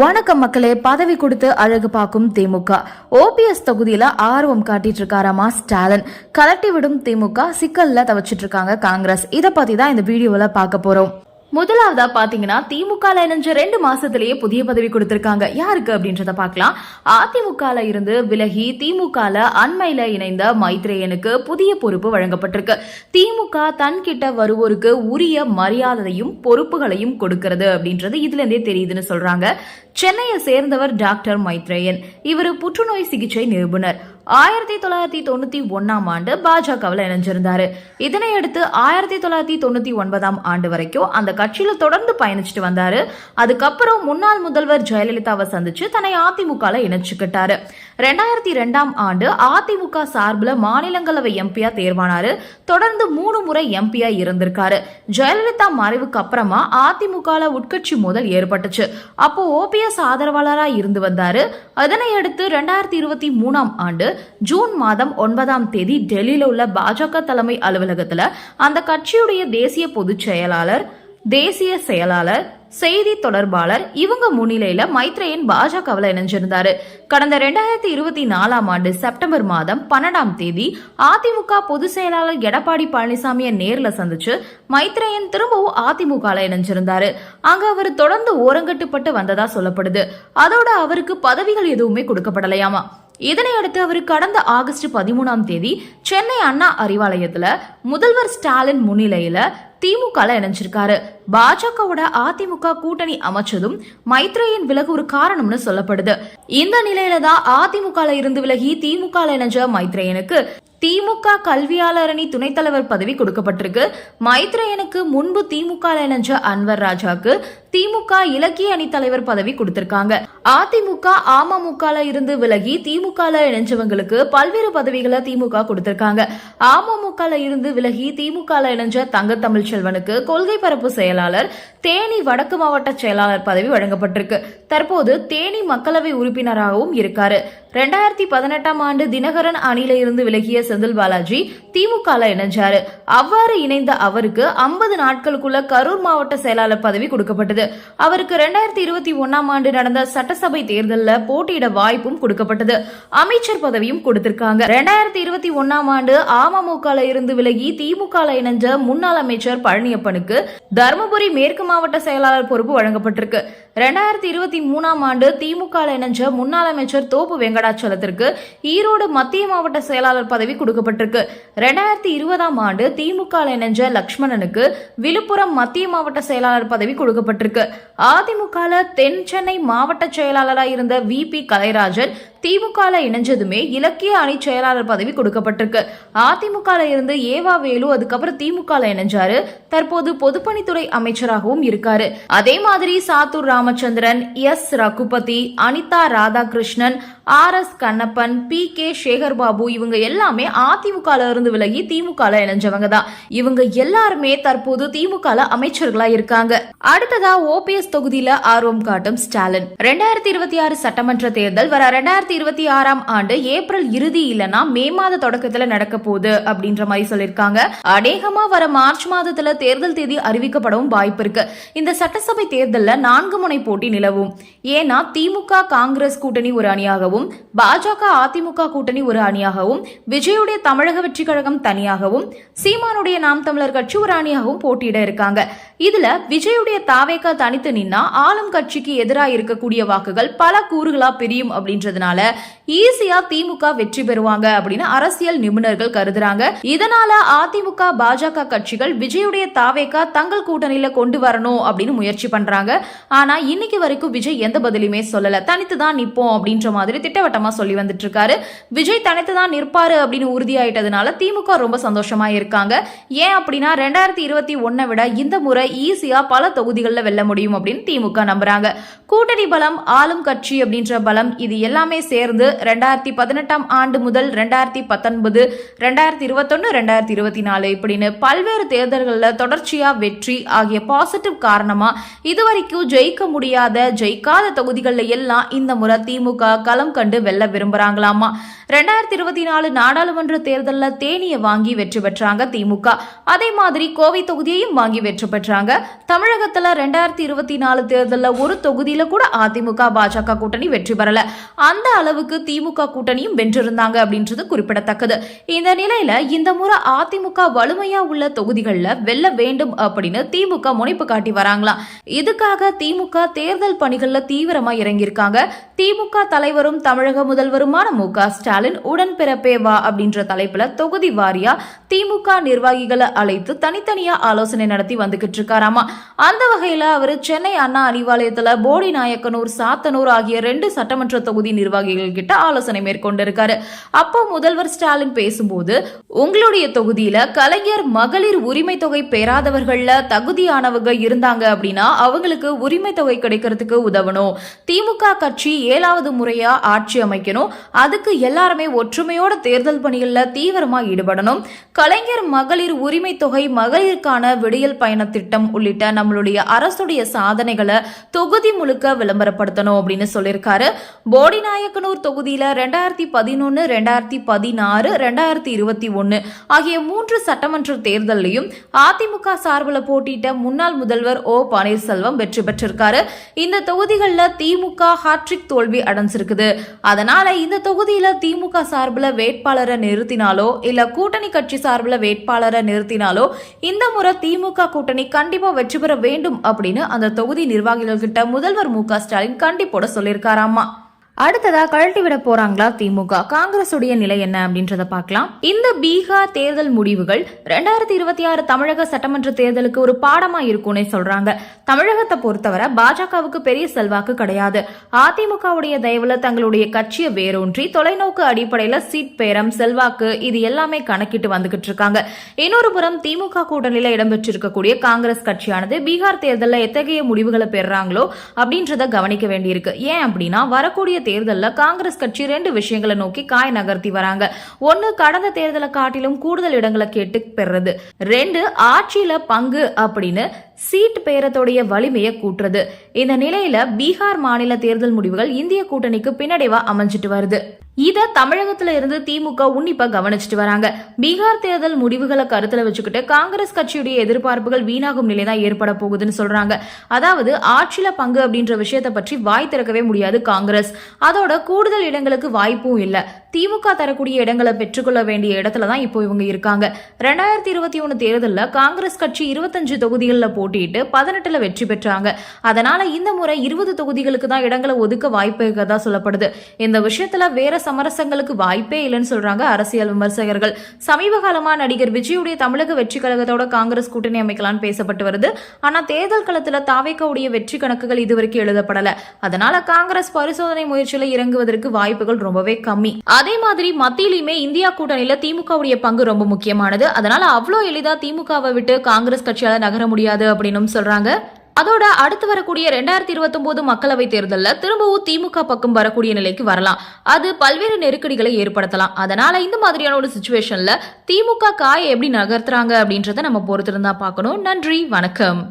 வணக்கம் மக்களே பதவி கொடுத்து அழகு பார்க்கும் திமுக. ஓபிஎஸ் தொகுதியில ஆர்வம் காட்டிட்டு இருக்காராமா ஸ்டாலின். கலட்டி விடும் திமுக சிக்கல்ல தவச்சிட்டு இருக்காங்க காங்கிரஸ். இதை பத்தி தான் இந்த வீடியோல பார்க்க போறோம். முதலாவதா பாத்தீங்கன்னா திமுக இணைஞ்ச ரெண்டு மாசத்திலேயே புதிய பதவி கொடுத்திருக்காங்க. யாருக்கு அப்படின்றத பார்க்கலாம் அதிமுக இருந்து விலகி திமுக அண்மையில இணைந்த மைத்ரேயனுக்கு புதிய பொறுப்பு வழங்கப்பட்டிருக்கு. திமுக தன்கிட்ட வருவோருக்கு உரிய மரியாதையும் பொறுப்புகளையும் கொடுக்கிறது அப்படின்றது இதுல இருந்தே தெரியுதுன்னு சொல்றாங்க. சென்னையை சேர்ந்தவர் டாக்டர் மைத்ரேயன். இவர் புற்றுநோய் சிகிச்சை நிபுணர். ஆயிரத்தி தொள்ளாயிரத்தி தொண்ணூத்தி ஒன்னாம் ஆண்டு பாஜகவில் இணைஞ்சிருந்தாரு. இதனையடுத்து ஆயிரத்தி தொள்ளாயிரத்தி தொண்ணூத்தி ஒன்பதாம் ஆண்டு வரைக்கும் அந்த கட்சியில தொடர்ந்து பயணிச்சுட்டு வந்தாரு. அதுக்கப்புறம் முன்னாள் முதல்வர் ஜெயலலிதாவை சந்திச்சு தன்னை அதிமுக இணைச்சுக்கிட்டாரு. ரெண்டாயிரத்தி ரெண்டாம் ஆண்டு அதிமுக சார்பில் மாநிலங்களவை எம்பியா தேர்வானாரு. தொடர்ந்து மூணு முறை எம்பியா இருந்திருக்காரு. ஜெயலலிதா மறைவுக்கு அப்புறமா அதிமுக உட்கட்சி மோதல் ஏற்பட்டுச்சு. அப்போ ஓபிஎஸ் ஆதரவாளரா இருந்து வந்தாரு. அதனை அடுத்து ரெண்டாயிரத்தி இருபத்தி மூணாம் ஆண்டு ஜூன் மாதம் ஒன்பதாம் தேதி டெல்லியில உள்ள பாஜக தலைமை அலுவலகத்துல அந்த கட்சியுடைய தேசிய பொதுச் செயலாளர் தேசிய செயலாளர் செய்தி தொடர்பாளர் இவங்க முன்னிலையில மைத்ரேயன் பாஜகவில் இணைஞ்சிருந்தாரு. கடந்த ரெண்டாயிரத்தி இருபத்தி நாலாம் ஆண்டு செப்டம்பர் மாதம் பன்னெண்டாம் தேதி அதிமுக பொதுச் செயலாளர் எடப்பாடி பழனிசாமியை நேரில் சந்திச்சு மைத்ரேயன் திரும்பவும் அதிமுக இணைஞ்சிருந்தாரு. அங்க அவர் தொடர்ந்து ஓரங்கட்டுப்பட்டு வந்ததா சொல்லப்படுது. அதோட அவருக்கு பதவிகள் எதுவுமே கொடுக்கப்படலையாமா? இதனை அடுத்து அவர் கடந்த ஆகஸ்ட் பதிமூணாம் தேதி சென்னை அண்ணா அறிவாலயத்துல முதல்வர் ஸ்டாலின் முன்னிலையில திமுக இணைஞ்சிருக்காரு. பாஜகவோட அதிமுக கூட்டணி அமைச்சதும் மைத்ரேயின் விலகு ஒரு காரணம்னு சொல்லப்படுது. இந்த நிலையில தான் அதிமுக இருந்து விலகி திமுக இணைஞ்ச மைத்ரேயனுக்கு திமுக கல்வியாளர் அணி துணைத் தலைவர் பதவி கொடுக்கப்பட்டிருக்கு. மைத்ரேயனுக்கு முன்பு திமுக இணைஞ்ச அன்வர் ராஜாக்கு திமுக இலக்கிய அணி தலைவர் பதவி கொடுத்திருக்காங்க. அதிமுக அமமுக இருந்து விலகி திமுக இணைஞ்சவங்களுக்கு பல்வேறு பதவிகளை திமுக கொடுத்திருக்காங்க. அமமுக இருந்து விலகி திமுக இணைஞ்ச தங்க தமிழ் செல்வனுக்கு கொள்கை பரப்பு செயலாளர் தேனி வடக்கு மாவட்ட செயலாளர் பதவி வழங்கப்பட்டிருக்கு. தற்போது தேனி மக்களவை உறுப்பினராகவும் இருக்காரு. ரெண்டாயிரத்தி பதினெட்டாம் ஆண்டு தினகரன் அணியில இருந்து விலகிய செந்தில் பாலாஜி திமுக இணைஞ்சாரு. அவ்வாறு இணைந்த அவருக்கு ஐம்பது நாட்களுக்குள்ள கரூர் மாவட்ட செயலாளர் பதவி கொடுக்கப்பட்டது. அவருக்கு ரெண்டாயிரத்தி இருபத்தி ஒன்னாம் ஆண்டு நடந்த சட்டசபை தேர்தலில் போட்டியிட வாய்ப்பும் கொடுக்கப்பட்டது. அமைச்சர் பதவியும் கொடுத்திருக்காங்க. ரெண்டாயிரத்தி இருபத்தி ஒன்னாம் ஆண்டு அமமுக இருந்து விலகி திமுக இணைஞ்ச முன்னாள் அமைச்சர் பழனியப்பனுக்கு தருமபுரி மேற்கு மாவட்ட செயலாளர் பொறுப்பு வழங்கப்பட்டிருக்கு. ரெண்டாயிரத்தி இருபத்தி மூணாம் ஆண்டு திமுக இணைஞ்ச முன்னாள் அமைச்சர் தோப்பு வெங்கடாச்சலத்திற்கு ஈரோடு மத்திய மாவட்ட செயலாளர் பதவி கொடுக்கப்பட்டிருக்கு. ரெண்டாயிரத்தி இருபதாம் ஆண்டு திமுக இணைஞ்ச லக்ஷ்மணனுக்கு விழுப்புரம் மத்திய மாவட்ட செயலாளர் பதவி கொடுக்கப்பட்டிருக்கு. அதிமுக தென் சென்னை மாவட்ட செயலாளராக இருந்த வி பி கலைராஜன் திமுக இணைஞ்சதுமே இலக்கிய அணி செயலாளர் பதவி கொடுக்கப்பட்டிருக்கு. அதிமுக இருந்து ஏவா வேலு அதுக்கப்புறம் திமுக இணைஞ்சாரு. தற்போது பொதுப்பணித்துறை அமைச்சராகவும் இருக்காரு. அதே மாதிரி Sattur Ramachandran S Raghupathi Anitha Radhakrishnan R S Kannappan P K Sekarbabu இவங்க எல்லாமே அதிமுக இருந்து விலகி திமுக இணைஞ்சவங்க தான். இவங்க எல்லாருமே தற்போது திமுக அமைச்சர்களா இருக்காங்க. அடுத்ததா ஓபிஎஸ் தொகுதியில ஆர்வம் காட்டும் ஸ்டாலின். ரெண்டாயிரத்தி இருபத்தி ஆறு சட்டமன்ற தேர்தல் வர ரெண்டாயிரத்தி இருபத்தி ஆறாம் ஆண்டு ஏப்ரல் இறுதி இல்லனா மே மாத தொடக்கத்துல நடக்க போகுது அப்படின்ற மாதிரி சொல்லிருக்காங்க அநேகமா வர மார்ச் மாதத்துல தேர்தல் தேதி அறிவிக்கப்படவும் வாய்ப்பு இருக்கு. இந்த சட்டசபை தேர்தல்ல நான்கு முனை போட்டி நிலவும். ஏன்னா திமுக காங்கிரஸ் கூட்டணி ஒரு அணியாகவும் பாஜக அதிமுக கூட்டணி ஒரு அணியாகவும் விஜயுடைய தமிழக வெற்றி கழகம் தனியாகவும் சீமானுடைய நாம் தமிழர் கட்சி ஒரு அணியாகவும் போட்டியிட இருக்காங்க. இதுல விஜயுடைய தாவேக்கா தனித்து நின்னா ஆளும் கட்சிக்கு எதிராக இருக்கக்கூடிய வாக்குகள் பல கூறுகளா பிரியும் அப்படின்றதுனால ஈஸியா திமுக வெற்றி பெறுவாங்க அப்படின்னு அரசியல் நிபுணர்கள் கருதுறாங்க. இதனால அதிமுக பாஜக கட்சிகள் விஜயுடைய தாவேக்கா தங்கள் கூட்டணியில கொண்டு வரணும் அப்படின்னு முயற்சி பண்றாங்க. ஆனா இன்னைக்கு வரைக்கும் விஜய் எந்த பதிலுமே சொல்லல. தனித்து தான் நிப்போம் அப்படின்ற மாதிரி திட்டவட்டமாக சொல்லி வந்துட்டு இருக்காரு விஜய் தனித்து தான் நிற்பாரு அப்படின்னு உறுதியாயிட்டதுனால திமுக ரொம்ப சந்தோஷமா இருக்காங்க. ஏன் அப்படின்னா ரெண்டாயிரத்தி இருபத்தி ஒன்னை விட இந்த முறை ஈஸியா பல தொகுதிகளில் வெல்ல முடியும் அப்படின்னு திமுக நம்புறாங்க. கூட்டணி பலம் ஆளும் கட்சி அப்படின்ற பலம் இது எல்லாமே சேர்ந்து ரெண்டாயிரத்தி பதினெட்டாம் ஆண்டு முதல் ரெண்டாயிரத்தி பத்தொன்பது ரெண்டாயிரத்தி இருபத்தொன்னு ரெண்டாயிரத்தி இருபத்தி நாலு இப்படின்னு பல்வேறு தேர்தல்களில் தொடர்ச்சியா வெற்றி ஆகிய பாசிட்டிவ் காரணமா இதுவரைக்கும் ஜெயிக்க முடியாத ஜெயிக்காத தொகுதிகளில் எல்லாம் இந்த முறை திமுக களம் கண்டு வெல்ல விரும்புறாங்களாமா? ரெண்டாயிரத்தி இருபத்தி நாலு நாடாளுமன்ற தேர்தலில் தேனியை வாங்கி வெற்றி பெற்றாங்க திமுக. அதே மாதிரி கோவை தொகுதியையும் வாங்கி வெற்றி பெற்றாங்க. தமிழகத்துல ரெண்டாயிரத்தி இருபத்தி நாலு தேர்தலில் ஒரு தொகுதியில கூட அதிமுக பாஜக கூட்டணி வெற்றி பெறல. அந்த அளவுக்கு திமுக கூட்டணியும் வென்றிருந்தாங்க அப்படின்றது குறிப்பிடத்தக்கது. இந்த நிலையில இந்த முறை அதிமுக வலிமையா உள்ள தொகுதிகளில் வெல்ல வேண்டும் அப்படின்னு திமுக முனைப்பு காட்டி வராங்களாம். இதுக்காக திமுக தேர்தல் பணிகள்ல தீவிரமா இறங்கியிருக்காங்க. திமுக தலைவரும் தமிழக முதல்வருமான மு க ஸ்டாலின் உடன்பிறப்பே வா அப்படின்ற தலைப்புல தொகுதி வாரியா திமுக நிர்வாகிகளை அழைத்து தனித்தனியா ஆலோசனை நடத்தி வந்துகிட்டு இருக்காராமா. அந்த வகையில அவர் சென்னை அண்ணா அறிவாலயத்துல போடி நாயக்கனூர் சாத்தனூர் ஆகிய ரெண்டு சட்டமன்ற தொகுதி நிர்வாகிகள் கிட்ட ஆலோசனை மேற்கொண்டிருக்காரு. அப்போ முதல்வர் ஸ்டாலின் பேசும்போது உங்களுடைய தொகுதியில கலைஞர் மகளிர் உரிமை தொகை பெறாதவர்கள்ல தகுதியானவங்க இருந்தாங்க அப்படின்னா அவங்களுக்கு உரிமை தொகை கிடைக்கிறதுக்கு உதவணும். திமுக கட்சி ஏழாவது முறையா ஆட்சி அமைக்கணும். அதுக்கு எல்லாருமே ஒற்றுமையோட தேர்தல் பணிகளில் தீவிரமா ஈடுபடணும். கலைஞர் மகளிர் உரிமை தொகை மகளிருக்கான விடியல் பயண திட்டம் உள்ளிட்ட நம்மளுடைய அரசுடைய சாதனைகளை தொகுதி முழுக்க விளம்பரப்படுத்தணும் அப்படின்னு சொல்லியிருக்காரு. போடிநாயக்கனூர் தொகுதியில ரெண்டாயிரத்தி பதினொன்னு ரெண்டாயிரத்தி பதினாறு ரெண்டாயிரத்தி இருபத்தி ஒன்னு ஆகிய மூன்று சட்டமன்ற தேர்தலையும் அதிமுக சார்பில் போட்டியிட்ட முன்னாள் முதல்வர் ஓ பன்னீர்செல்வம் வெற்றி பெற்றிருக்காரு. இந்த தொகுதிகளில் திமுக ஹாட்ரிக் தோல்வி அடைஞ்சிருக்குது. அதனால இந்த தொகுதியில திமுக சார்பில் வேட்பாளரை நிறுத்தினாலோ இல்ல கூட்டணி கட்சி சார்பில் வேட்பாளரை நிறுத்தினாலோ இந்த முறை திமுக கூட்டணி கண்டிப்பா வெற்றி பெற வேண்டும் அப்படின்னு அந்த தொகுதி நிர்வாகிகள் கிட்ட முதல்வர் மு க ஸ்டாலின் கண்டிப்போட சொல்லியிருக்காராமா அடுத்ததா கழட்டி விட போறாங்களா திமுக? காங்கிரசுடைய நிலை என்ன அப்படின்றத பார்க்கலாம். இந்த பீகார் தேர்தல் முடிவுகள் ரெண்டாயிரத்தி இருபத்தி ஆறு தமிழக சட்டமன்ற தேர்தலுக்கு ஒரு பாடமா இருக்கும்னே சொல்றாங்க. தமிழகத்தை பொறுத்தவரை பாஜகவுக்கு பெரிய செல்வாக்கு கிடையாது. அதிமுகவுடைய தயவுல தங்களுடைய கட்சியை வேரூன்றி தொலைநோக்கு அடிப்படையில சீட் பேரம் செல்வாக்கு இது எல்லாமே கணக்கிட்டு வந்துகிட்டு இருக்காங்க. இன்னொரு புறம் திமுக கூட்டணியில இடம்பெற்றிருக்கக்கூடிய காங்கிரஸ் கட்சியானது பீகார் தேர்தலில் எத்தகைய முடிவுகளை பெறுறாங்களோ அப்படின்றத கவனிக்க வேண்டியிருக்கு. ஏன் அப்படின்னா வரக்கூடிய தேர்தலில் காங்கிரஸ் கட்சி ரெண்டு விஷயங்களை நோக்கி காய் நகர்த்தி வராங்க. ஒன்னு கடந்த தேர்தலை காட்டிலும் கூடுதல் இடங்களை கேட்டு பெறுறது. ரெண்டு ஆட்சியில பங்கு அப்படின்னு சீட் பேரத்தோடைய வலிமையை கூட்டுறது. இந்த நிலையில பீகார் மாநில தேர்தல் முடிவுகள் இந்திய கூட்டணிக்கு பின்னடைவா அமைஞ்சிட்டு வருது. இத தமிழகத்துல இருந்து திமுக உன்னிப்பா கவனிச்சிட்டு வராங்க. பீகார் தேர்தல் முடிவுகளை கருத்துல வச்சுக்கிட்டு காங்கிரஸ் கட்சியுடைய எதிர்பார்ப்புகள் வீணாகும் நிலை தான் ஏற்பட போகுதுன்னு சொல்றாங்க. அதாவது ஆட்சியில பங்கு அப்படின்ற விஷயத்தை பற்றி வாய் திறக்கவே முடியாது காங்கிரஸ். அதோட கூடுதல் இடங்களுக்கு வாய்ப்பும் இல்லை. திமுக தரக்கூடிய இடங்களை பெற்றுக்கொள்ள வேண்டிய இடத்துல தான் இப்போ இவங்க இருக்காங்க. ரெண்டாயிரத்தி இருபத்தி ஒன்று தேர்தலில் காங்கிரஸ் கட்சி இருபத்தஞ்சு தொகுதிகளில் போட்டியிட்டு பதினெட்டில் வெற்றி பெற்றாங்க. அதனால இந்த முறை இருபது தொகுதிகளுக்கு தான் இடங்களை ஒதுக்க வாய்ப்பு இருக்கதா சொல்லப்படுது. இந்த விஷயத்துல வேற சமரசங்களுக்கு வாய்ப்பே இல்லைன்னு சொல்றாங்க அரசியல் விமர்சகர்கள். சமீப காலமா நடிகர் விஜயுடைய தமிழக வெற்றி கழகத்தோட காங்கிரஸ் கூட்டணி அமைக்கலாம்னு பேசப்பட்டு வருது. ஆனா தேர்தல் களத்துல தாவேக்காவுடைய வெற்றி கணக்குகள் இதுவரைக்கும் எழுதப்படல. அதனால காங்கிரஸ் பரிசோதனை முயற்சியில இறங்குவதற்கு வாய்ப்புகள் ரொம்பவே கம்மி. அதே மாதிரி மத்தியிலுமே இந்தியா கூட்டணியில திமுகவுடைய பங்கு ரொம்ப முக்கியமானது. அதனால அவ்வளோ எளிதா திமுகவை விட்டு காங்கிரஸ் கட்சியால நகர முடியாது அப்படின்னு சொல்றாங்க. அதோட அடுத்து வரக்கூடிய ரெண்டாயிரத்தி இருபத்தி ஒன்பது மக்களவை தேர்தலில் திரும்பவும் திமுக பக்கம் வரக்கூடிய நிலைக்கு வரலாம். அது பல்வேறு நெருக்கடிகளை ஏற்படுத்தலாம். அதனால இந்த மாதிரியான ஒரு சுச்சுவேஷன்ல திமுக காயை எப்படி நகர்த்துறாங்க அப்படின்றத நம்ம பொறுத்திருந்தா பார்க்கணும். நன்றி வணக்கம்.